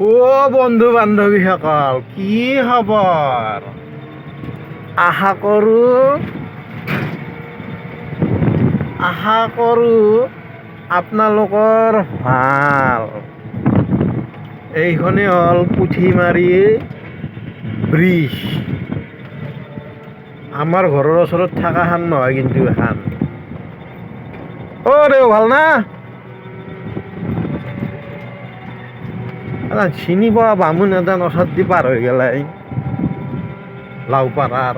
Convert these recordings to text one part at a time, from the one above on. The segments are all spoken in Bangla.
ও বন্ধু বান্ধৱী সকল, কি খবৰ আশা কৰোঁ আশা কৰোঁ আপোনালোকৰ ভালো। এইখনে হ'ল পুঠিমাৰী ব্ৰিজ। আমাৰ ঘৰৰ ওচৰত থকাখান নহয় কিন্তু এখন অ' দেউ ভালো না চিনি পোৱা বামুণ এজন ওচৰত দি পাৰ হৈ গেলে লাওপাৰাৰ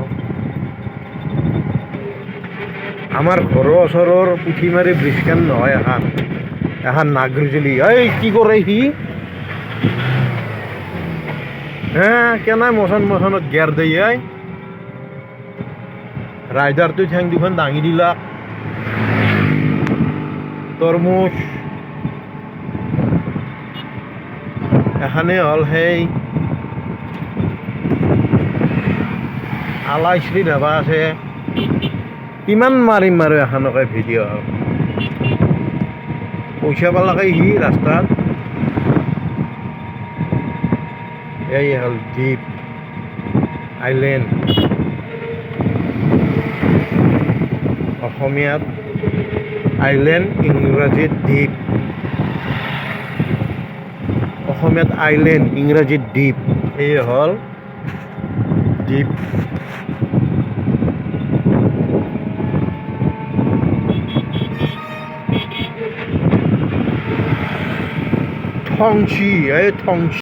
আমাৰ ঘৰৰ ওচৰৰ পুঠিমাৰী ব্ৰিজখন নহয় এখন এখন নাগৰিজুলি এই, কি কৰে সি? হে, কেনে মচন মচনত গেৰ দেই আই। ৰাইডাৰটো ঠেং দুখন দাঙি দিলা। তৰমুজ। এখানে হ'ল সেই আলাইশ্ৰী ধাবা আছে। কিমান মাৰিম আৰু এখনকে ভিডিঅ' পইচা পালাকে সি ৰাস্তাত। এই হ'ল দ্বীপ আইলেণ্ড। অসমীয়াত আইলেণ্ড ইংৰাজীত দ্বীপ। অসমীয়াত আইলেণ্ড ইংৰাজীত দ্বীপ। এই হ'ল দ্বীপ। থংচি এই থংচি।